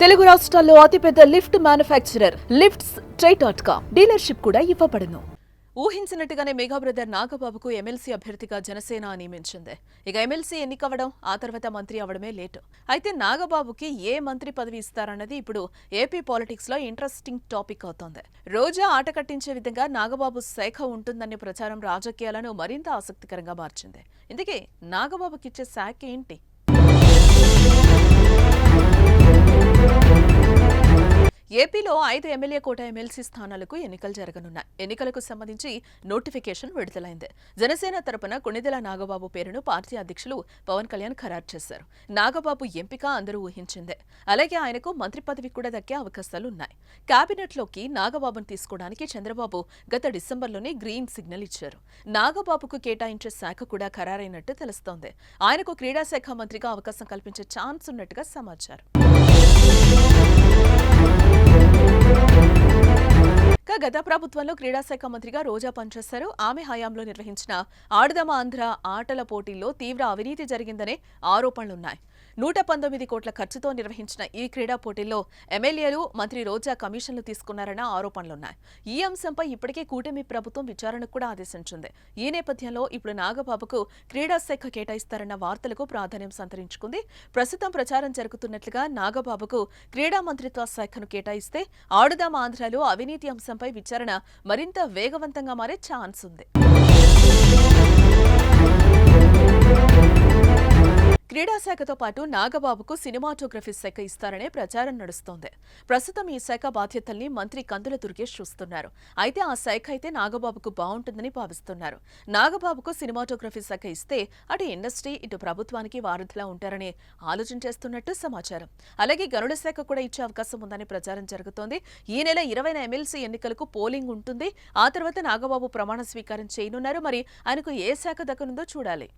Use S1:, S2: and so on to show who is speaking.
S1: తెలుగు రాష్ట్రాల్లో అతిపెద్ద lift manufacturer lifts try dot com dealership కూడా ఇవ్వబడును. ఊహించినట్టుగానే మెగా బ్రదర్ నాగబాబుకు ఎమ్మెల్సీ అభ్యర్థిగా జనసేన నియమించింది. ఇక ఎమ్మెల్సీ ఎన్నికవడం ఆ తర్వాత మంత్రి అవడమే లేటు. అయితే నాగబాబుకి ఏ మంత్రి పదవి ఇస్తారన్నది ఇప్పుడు ఏపీ పాలిటిక్స్లో ఇంట్రెస్టింగ్ టాపిక్ అవుతోంది. రోజా ఆట కట్టించే విధంగా నాగబాబు శాఖ ఉంటుందనే ప్రచారం రాజకీయాలను మరింత ఆసక్తికరంగా మార్చింది. ఇందుకే నాగబాబుకిచ్చే శాఖ ఏంటి? ఏపీలో ఐదు ఎమ్మెల్యే కోట ఎమ్మెల్సీ స్థానాలకు ఎన్నికలు జరగనున్నాయి. ఎన్నికలకు సంబంధించి నోటిఫికేషన్ విడుదలైంది. జనసేన తరపున కొణిదెల నాగబాబు పేరును పార్టీ అధ్యక్షులు పవన్ కళ్యాణ్ ఖరారు చేశారు. నాగబాబు ఎంపిక అందరూ ఊహించిందే. అలాగే ఆయనకు మంత్రి పదవి కూడా దక్కే అవకాశాలున్నాయి. కేబినెట్లోకి నాగబాబును తీసుకోవడానికి చంద్రబాబు గత డిసెంబర్లోనే గ్రీన్ సిగ్నల్ ఇచ్చారు. నాగబాబుకు కేటాయించే శాఖ కూడా ఖరారైనట్టు తెలుస్తోంది. ఆయనకు క్రీడా శాఖ మంత్రిగా అవకాశం కల్పించే ఛాన్స్ ఉన్నట్టుగా సమాచారం. గత ప్రభుత్వంలో క్రీడాశాఖ మంత్రిగా రోజా పనిచేశారు ఆమె హయాంలో నిర్వహించిన ఆడదమ ఆంధ్ర ఆటల పోటీల్లో తీవ్ర అవినీతి జరిగిందనే ఆరోపణలున్నాయి. నూట పంతొమ్మిది కోట్ల ఖర్చుతో నిర్వహించిన ఈ క్రీడా పోటీల్లో ఎమ్మెల్యేలు మంత్రి రోజా కమిషన్లు తీసుకున్నారన్న ఆరోపణలున్నాయి. ఈ అంశంపై ఇప్పటికే కూటమి ప్రభుత్వం విచారణకు కూడా ఆదేశించింది. ఈ నేపథ్యంలో ఇప్పుడు నాగబాబుకు క్రీడా శాఖ కేటాయిస్తారన్న వార్తలకు ప్రాధాన్యం సంతరించుకుంది. ప్రస్తుతం ప్రచారం జరుగుతున్నట్లుగా నాగబాబుకు క్రీడా మంత్రిత్వ శాఖను కేటాయిస్తే ఆడుదాం ఆంధ్రాలో అవినీతి అంశంపై విచారణ మరింత వేగవంతంగా మారే ఛాన్స్ ఉంది. క్రీడా శాఖతో పాటు నాగబాబుకు సినిమాటోగ్రఫీ శాఖ ఇస్తారనే ప్రచారం నడుస్తోంది. ప్రస్తుతం ఈ శాఖ బాధ్యతల్ని మంత్రి కందుల దుర్గేష్ చూస్తున్నారు. అయితే ఆ శాఖ అయితే నాగబాబుకు బాగుంటుందని భావిస్తున్నారు. నాగబాబుకు సినిమాటోగ్రఫీ శాఖ ఇస్తే అటు ఇండస్ట్రీ ఇటు ప్రభుత్వానికి వారధిలా ఉంటారని ఆలోచన చేస్తున్నట్టు సమాచారం. అలాగే గనుల శాఖ కూడా ఇచ్చే అవకాశం ఉందని ప్రచారం జరుగుతోంది. ఈ నెల ఇరవైన ఎమ్మెల్సీ ఎన్నికలకు పోలింగ్ ఉంటుంది. ఆ తర్వాత నాగబాబు ప్రమాణ స్వీకారం చేయనున్నారు. మరి ఆయనకు ఏ శాఖ దక్కనుందో చూడాలి.